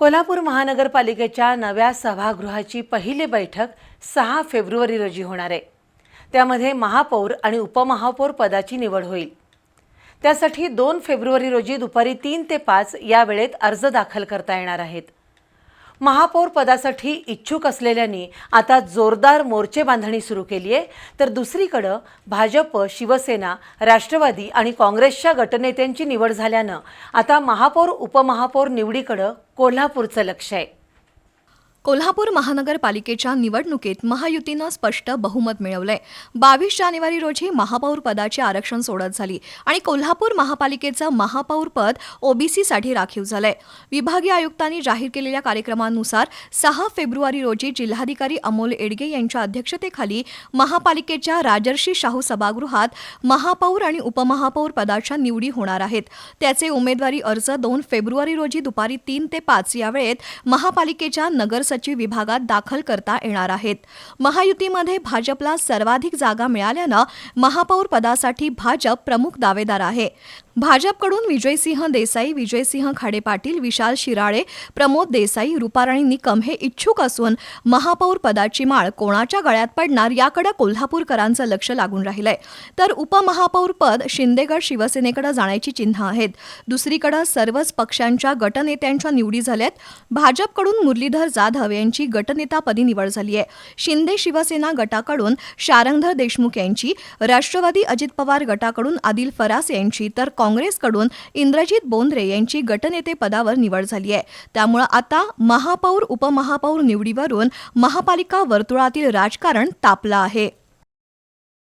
कोल्हापूर महानगरपालिकेच्या नव्या सभागृहाची पहिली बैठक सहा फेब्रुवारी रोजी होणार आहे. त्यामध्ये महापौर आणि उपमहापौर पदाची निवड होईल. त्यासाठी दोन फेब्रुवारी रोजी दुपारी तीन ते पाच या वेळेत अर्ज दाखल करता येणार आहेत. महापौर पदासाठी इच्छुक असलेल्यांनी आता जोरदार मोर्चे बांधणी सुरू केली आहे तर दुसरीकडं भाजप शिवसेना राष्ट्रवादी आणि काँग्रेसच्या गटनेत्यांची निवड झाल्यानं आता महापौर उपमहापौर निवडीकडं कोल्हापूरचं लक्ष आहे. कोल्हापूर महानगरपालिकेच्या निवडणुकीत महायुतीनं स्पष्ट बहुमत मिळवलंय. बावीस जानेवारी रोजी महापौर पदाची आरक्षण सोडत झाली आणि कोल्हापूर महापालिकेचं महापौर पद ओबीसीसाठी राखीव झालंय. विभागीय आयुक्तांनी जाहीर केलेल्या कार्यक्रमानुसार सहा फेब्रुवारी रोजी जिल्हाधिकारी अमोल एडगे यांच्या अध्यक्षतेखाली महापालिकेच्या राजर्षी शाहू सभागृहात महापौर आणि उपमहापौर पदाच्या निवडी होणार आहेत. त्याचे उमेदवारी अर्ज दोन फेब्रुवारी रोजी दुपारी तीन ते पाच या वेळेत महापालिकेच्या नगर सचिव विभागात दाखल करता येणार आहेत. महायुतीमध्ये भाजपला सर्वाधिक जागा मिळाल्यानं महापौर पदासाठी भाजप प्रमुख दावेदार आहे. भाजपकडून विजयसिंह देसाई विजयसिंह खाडे पाटील विशाल शिराळे प्रमोद देसाई रुपाराणी निकम हे इच्छुक असून महापौर पदाची माळ कोणाच्या गळ्यात पडणार याकडे कोल्हापूरकरांचं लक्ष लागून राहिलंय. तर उपमहापौर पद शिंदेगड शिवसेनेकडे जाण्याची चिन्ह आहेत. दुसरीकडे सर्वच पक्षांच्या गटनेत्यांच्या निवडी झाल्यात. भाजपकडून मुरलीधर जाधव यांची गटनेतापदी निवड झाली आहे. शिंदे शिवसेना गटाकडून शारंगधर देशमुख यांची राष्ट्रवादी अजित पवार गटाकडून आदिल फरास यांची तर काँग्रेसकडून इंद्रजित बोंद्रे यांची गटनेते पदावर निवड झाली आहे. त्यामुळं आता महापौर उपमहापौर निवडीवरून महापालिका वर्तुळातील राजकारण तापलं आहे.